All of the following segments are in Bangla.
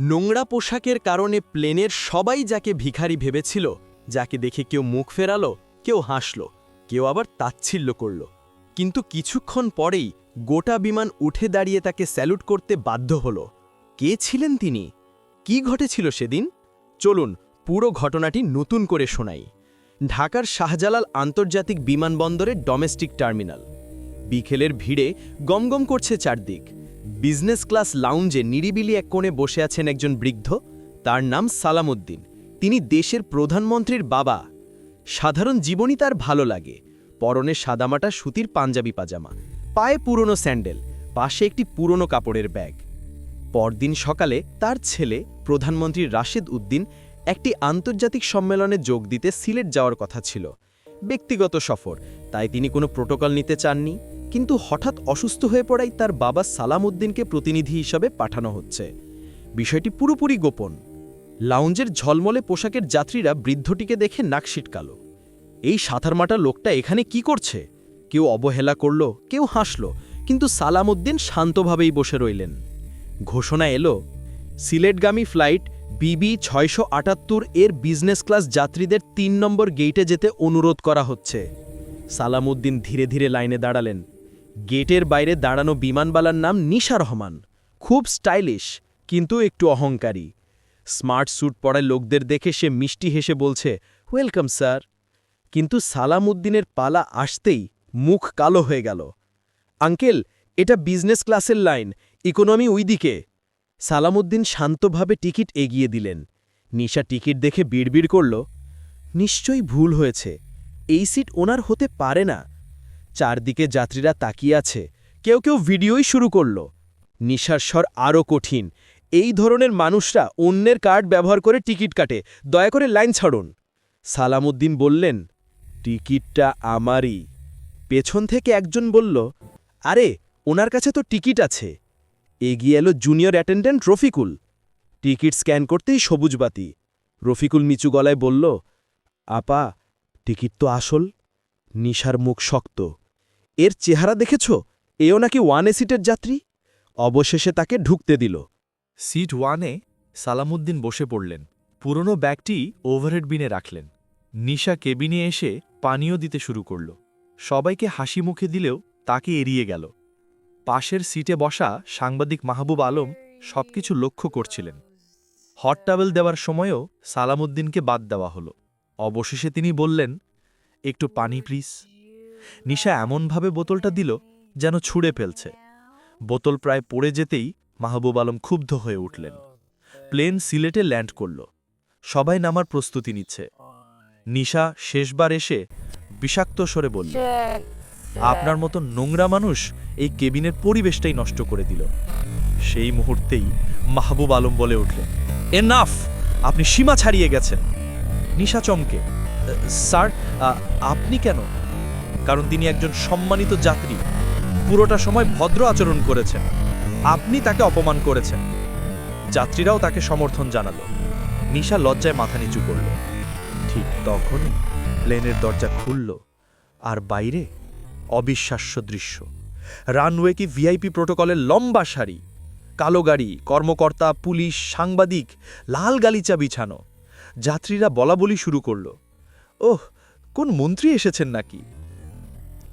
নোংরা পোশাকের কারণে প্লেনের সবাই যাকে ভিখারি ভেবেছিল, যাকে দেখে কেউ মুখ ফেরালো, কেউ হাসল, কেউ আবার তাচ্ছিল্য করল। কিন্তু কিছুক্ষণ পরেই গোটা বিমান উঠে দাঁড়িয়ে তাকে স্যালুট করতে বাধ্য হল। কে ছিলেন তিনি? কি ঘটেছিল সেদিন? চলুন পুরো ঘটনাটি নতুন করে শোনাই। ঢাকার শাহজালাল আন্তর্জাতিক বিমানবন্দরের ডোমেস্টিক টার্মিনাল। বিকেলের ভিড়ে গমগম করছে চারদিক। বিজনেস ক্লাস লাউঞ্জে নিরিবিলি এক কোণে বসে আছেন একজন বৃদ্ধ। তার নাম সালামুদ্দিন। তিনি দেশের প্রধানমন্ত্রীর বাবা। সাধারণ জীবনই তার ভালো লাগে। পরনে সাদামাটা, সুতির পাঞ্জাবি পাজামা, পায়ে পুরনো স্যান্ডেল, পাশে একটি পুরনো কাপড়ের ব্যাগ। পরদিন সকালে তার ছেলে, প্রধানমন্ত্রী রাশেদ উদ্দিন, একটি আন্তর্জাতিক সম্মেলনে যোগ দিতে সিলেট যাওয়ার কথা ছিল। ব্যক্তিগত সফর, তাই তিনি কোনো প্রোটোকল নিতে চাননি। কিন্তু হঠাৎ অসুস্থ হয়ে পড়ায় তার বাবা সালাম উদ্দিনকে প্রতিনিধি হিসাবে পাঠানো হচ্ছে। বিষয়টি পুরোপুরি গোপন। লাউঞ্জের ঝলমলে পোশাকের যাত্রীরা বৃদ্ধটিকে দেখে নাক সিটকাল এই সাঁতারমাটা লোকটা এখানে কি করছে? কেউ অবহেলা করল, কেউ হাসল, কিন্তু সালামউদ্দিন শান্তভাবেই বসে রইলেন। ঘোষণা এলো, সিলেটগামী ফ্লাইট বিবি ছয়শো আটাত্তর এর বিজনেস ক্লাস যাত্রীদের তিন নম্বর গেইটে যেতে অনুরোধ করা হচ্ছে। সালামউদ্দিন ধীরে ধীরে লাইনে দাঁড়ালেন। গেটের বাইরে দাঁড়ানো বিমানবালার নাম নিশা রহমান। খুব স্টাইলিশ, কিন্তু একটু অহংকারী। স্মার্ট স্যুট পরা লোকদের দেখে সে মিষ্টি হেসে বলছে, ওয়েলকাম, স্যার। কিন্তু সালামউদ্দিনের পালা আসতেই মুখ কালো হয়ে গেল। আঙ্কেল, এটা বিজনেস ক্লাসের লাইন, ইকোনমি ওইদিকে সালামউদ্দিন শান্তভাবে টিকিট এগিয়ে দিলেন। নিশা টিকিট দেখে বিড়বিড় করল, নিশ্চয়ই ভুল হয়েছে। এই সিট ওনার হতে পারে না। চারদিকে যাত্রীরা তাকিয়ে আছে। কেউ কেউ ভিডিওই শুরু করল। নিশার স্বর আরও কঠিন। এই ধরনের মানুষরা অন্যের কার্ড ব্যবহার করে টিকিট কাটে। দয়া করে লাইন ছাড়ুন। সালামউদ্দিন বললেন, টিকিটটা আমারই। পেছন থেকে একজন বলল, আরে, ওনার কাছে তো টিকিট আছে। এগিয়ে এলো junior attendant Rafiqul. Ticket scan করতেই সবুজ বাতি রফিকুল মিচু গলায় বলল, আপা, টিকিট তো আসল। নিশার মুখ শক্ত। এর চেহারা দেখেছ? এও নাকি ওয়ান সিটের যাত্রী? অবশেষে তাকে ঢুকতে দিল। সিট ওয়ানে সালামুদ্দিন বসে পড়লেন। পুরনো ব্যাগটি ওভারহেড বিনে রাখলেন। নিশা কেবিনে এসে পানীয় দিতে শুরু করল। সবাইকে হাসি মুখে দিলেও তাকে এড়িয়ে গেল। পাশের সিটে বসা সাংবাদিক মাহবুব আলম সবকিছু লক্ষ্য করছিলেন। হট টাবেল দেওয়ার সময়ও সালামুদ্দিনকে বাদ দেওয়া হলো। অবশেষে তিনি বললেন, একটু পানি, প্লিজ। নিশা এমনভাবে বোতলটা দিল যেন ছুঁড়ে ফেলছে। বোতল প্রায় পড়ে যেতেই মাহবুব আলম ক্ষুব্ধ হয়ে উঠলেন। প্লেন সিলেটে ল্যান্ড করল। সবাই নামার প্রস্তুতি নিচ্ছে। নিশা শেষবার এসে বিষাক্ত স্বরে বলল আপনার মতো নোংরা মানুষ এই কেবিনের পরিবেশটাই নষ্ট করে দিল। সেই মুহূর্তেই মাহবুব আলম বলে উঠলেন এনাফ! আপনি সীমা ছাড়িয়ে গেছেন। নিশা চমকে স্যার আপনি কেন কারণ তিনি একজন সম্মানিত যাত্রী। পুরোটা সময় ভদ্র আচরণ করেছেন। আপনি তাকে অপমান করেছেন। যাত্রীরাও তাকে সমর্থন জানালো। নিশা লজ্জায় মাথা নিচু করল। ঠিক তখনই প্লেনের দরজা খুলল আর বাইরে অবিশ্বাস্য দৃশ্য। রানওয়ে কি ভিআইপি প্রোটোকলের লম্বা সারি কালো গাড়ি, কর্মকর্তা, পুলিশ, সাংবাদিক, লাল গালিচা বিছানো। যাত্রীরা বলাবলি শুরু করল। ওহ, কোন মন্ত্রী এসেছেন নাকি?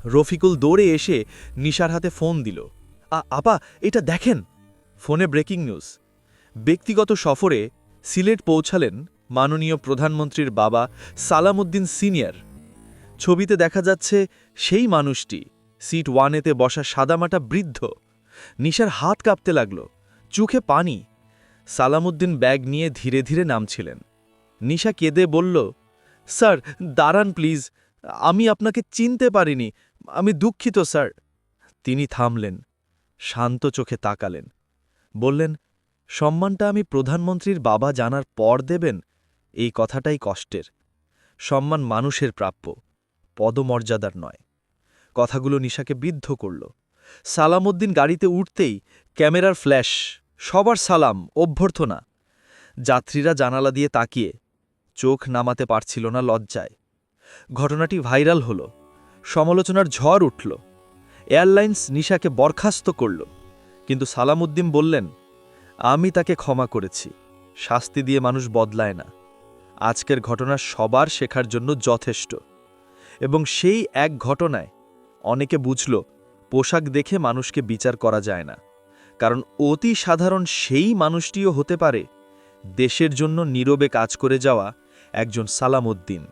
রফিকুল দৌড়ে এসে নিশার হাতে ফোন দিল। "আ- আপা, এটা দেখেন। ফোনে ব্রেকিং নিউজ। ব্যক্তিগত সফরে সিলেট পৌঁছালেন মাননীয় প্রধানমন্ত্রীর বাবা সালামউদ্দিন সিনিয়র। ছবিতে দেখা যাচ্ছে সেই মানুষটি সিট ওয়ানেতে বসা সাদামাটা বৃদ্ধ। নিশার হাত কাঁপতে লাগল, চোখে পানি। সালামউদ্দিন ব্যাগ নিয়ে ধীরে ধীরে নামছিলেন। নিশা কেঁদে বলল, স্যার, দাঁড়ান প্লিজ, আমি আপনাকে চিনতে পারিনি। আমি দুঃখিত, স্যার। তিনি থামলেন, শান্ত চোখে তাকালেন, বললেন, সম্মানটা আমি প্রধানমন্ত্রীর বাবা জানার পর দেবেন? এই কথাটাই কষ্টের। সম্মান মানুষের প্রাপ্য, পদমর্যাদার নয়। কথাগুলো নিশাকে বিদ্ধ করল। সালামউদ্দিন গাড়িতে উঠতেই ক্যামেরার ফ্ল্যাশ, সবার সালাম, অভ্যর্থনা। যাত্রীরা জানালা দিয়ে তাকিয়ে চোখ নামাতে পারছিল না লজ্জায়। ঘটনাটি ভাইরাল হল। সমালোচনার ঝড় উঠল। এয়ারলাইন্স নিশাকে বরখাস্ত করল, কিন্তু সালামুদ্দিন বললেন, আমি তাকে ক্ষমা করেছি, শাস্তি দিয়ে মানুষ বদলায় না। আজকের ঘটনা সবার শেখার জন্য যথেষ্ট। এবং সেই এক ঘটনায় অনেকে বুঝল, পোশাক দেখে মানুষকে বিচার করা যায় না, কারণ অতি সাধারণ সেই মানুষটিও হতে পারে দেশের জন্য নীরবে কাজ করে যাওয়া একজন সালামুদ্দিন।